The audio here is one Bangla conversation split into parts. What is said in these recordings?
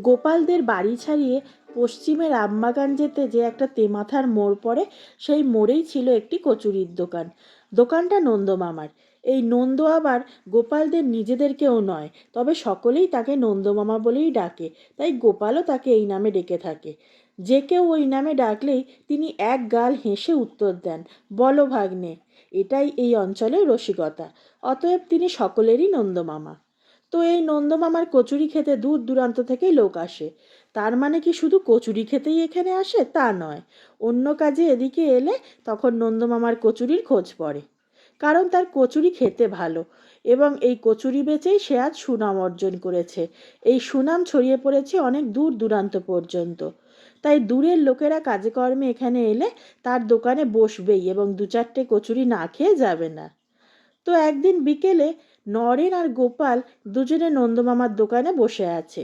গোপালদের বাড়ি ছাড়িয়ে পশ্চিমে রামবাগান যেতে যে একটা তেমাথার মোড় পড়ে, সেই মোড়েই ছিল একটি কচুরির দোকান। দোকানটা নন্দমামার। এই নন্দ আবার গোপালদের নিজেদেরকেও নয়, তবে সকলেই তাকে নন্দমামা বলেই ডাকে, তাই গোপালও তাকে এই নামে ডেকে থাকে। যে কেউ ওই নামে ডাকলেই তিনি এক গাল হেসে উত্তর দেন, বলো ভাগ্নে। এটাই এই অঞ্চলের রসিকতা। অতএব তিনি সকলেরই নন্দমামা। তো এই নন্দমামার কচুরি খেতে দূর দূরান্ত থেকেই লোক আসে। তার মানে কি শুধু কচুরি খেতেই এখানে আসে? তা নয়। অন্য কাজে এদিকে এলে তখন নন্দমামার কচুরির খোঁজ পড়ে। কারণ তার কচুরি খেতে ভালো এবং এই কচুরি বেচেই সে আজ সুনাম অর্জন করেছে। এই সুনাম ছড়িয়ে পড়েছে অনেক দূর দূরান্ত পর্যন্ত। তাই দূরের লোকেরা কাজে কর্মে এখানে এলে তার দোকানে বসবেই এবং দু চারটে কচুরি না খেয়ে যাবে না। তো একদিন বিকেলে নরেন আর গোপাল দুজনে নন্দমামার দোকানে বসে আছে।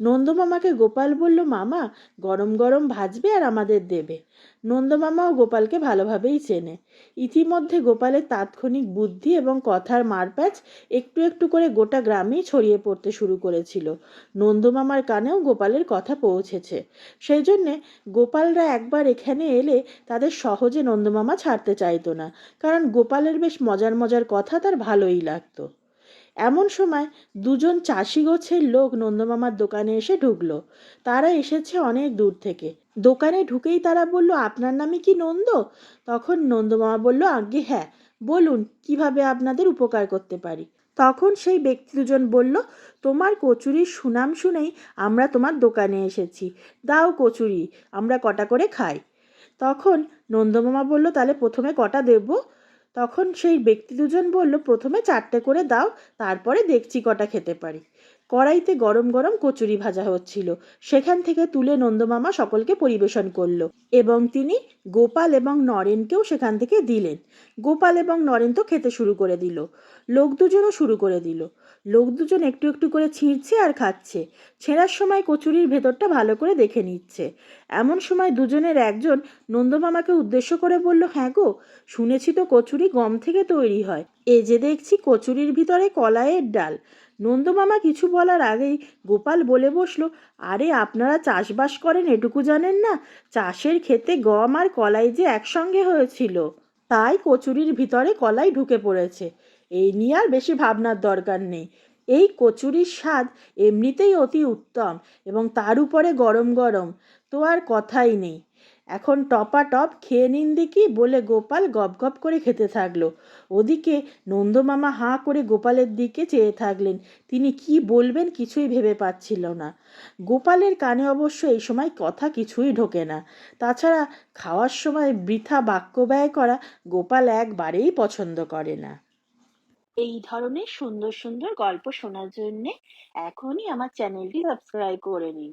নন্দমামাকে গোপাল বলল, মামা, গরম গরম ভাজবে আর আমাদের দেবে। নন্দমামাও গোপালকে ভালোভাবেই চেনে। ইতিমধ্যে গোপালের তাৎক্ষণিক বুদ্ধি এবং কথার মারপ্যাচ একটু একটু করে গোটা গ্রামেই ছড়িয়ে পড়তে শুরু করেছিল। নন্দমামার কানেও গোপালের কথা পৌঁছেছে। সেই জন্যে গোপালরা একবার এখানে এলে তাদের সহজে নন্দমামা ছাড়তে চাইতো না, কারণ গোপালের বেশ মজার মজার কথা তার ভালোই লাগতো। এমন সময় দুজন চাষি গোছের লোক নন্দমামার দোকানে এসে ঢুকলো। তারা এসেছে অনেক দূর থেকে। দোকানে ঢুকেই তারা বলল, আপনার নামে কি নন্দ? তখন নন্দমামা বলল, আজ্ঞে হ্যাঁ। বলুন, কীভাবে আপনাদের উপকার করতে পারি? তখন সেই ব্যক্তি দুজন বলল, তোমার কচুরির সুনাম শুনেই আমরা তোমার দোকানে এসেছি। দাও কচুরি, আমরা কটা করে খাই। তখন নন্দমামা বলল, তাহলে প্রথমে কটা দেবো? তখন সেই ব্যক্তি দুজন বলল প্রথমে চারটে করে দাও তারপরে দেখছি কটা খেতে পারি। কড়াইতে গরম গরম কচুরি ভাজা হচ্ছিল। সেখান থেকে তুলে নন্দমামা সকলকে পরিবেশন করল এবং তিনি গোপাল এবং নরেনকেও সেখান থেকে দিলেন। গোপাল এবং নরেন তো খেতে শুরু করে দিল। লোক দুজনও শুরু করে দিল। লোক দুজন একটু একটু করে ছিঁড়ছে আর খাচ্ছে। ছেঁড়ার সময় কচুরির ভেতরটা ভালো করে দেখে নিচ্ছে। এমন সময় দুজনের একজন নন্দমামাকে উদ্দেশ্য করে বলল হ্যাঁ গো, শুনেছি তো কচুরি গম থেকে তৈরি হয়। এ যে দেখছি কচুরির ভিতরে কলাইয়ের ডাল। নন্দমামা কিছু বলার আগেই গোপাল বলে বসল, আরে আপনারা চাষবাস করেন এটুকু জানেন না, চাষের ক্ষেতে গম আর কলাই যে একসঙ্গে হয়েছিল। তাই কচুরির ভিতরে কলাই ঢুকে পড়েছে। এই নিয়ে আর বেশি ভাবনার দরকার নেই। এই কচুরির স্বাদ এমনিতেই অতি উত্তম এবং তার উপরে গরম গরম। তো আর কথাই নেই। এখন টপা টপ খেয়ে নিন দেখি বলে গোপাল গপ গপ করে খেতে থাকল। ওদিকে নন্দমামা হাঁ করে গোপালের দিকে চেয়ে থাকলেন। তিনি কি বলবেন কিছুই ভেবে পাচ্ছিল না। গোপালের কানে অবশ্য এই সময় কথা কিছুই ঢোকে না। তাছাড়া খাওয়ার সময় বৃথা বাক্য ব্যয় করা গোপাল একবারেই পছন্দ করে না। এই ধরনের সুন্দর সুন্দর গল্প শোনার জন্যে এখনই আমার চ্যানেলটি সাবস্ক্রাইব করে নিন।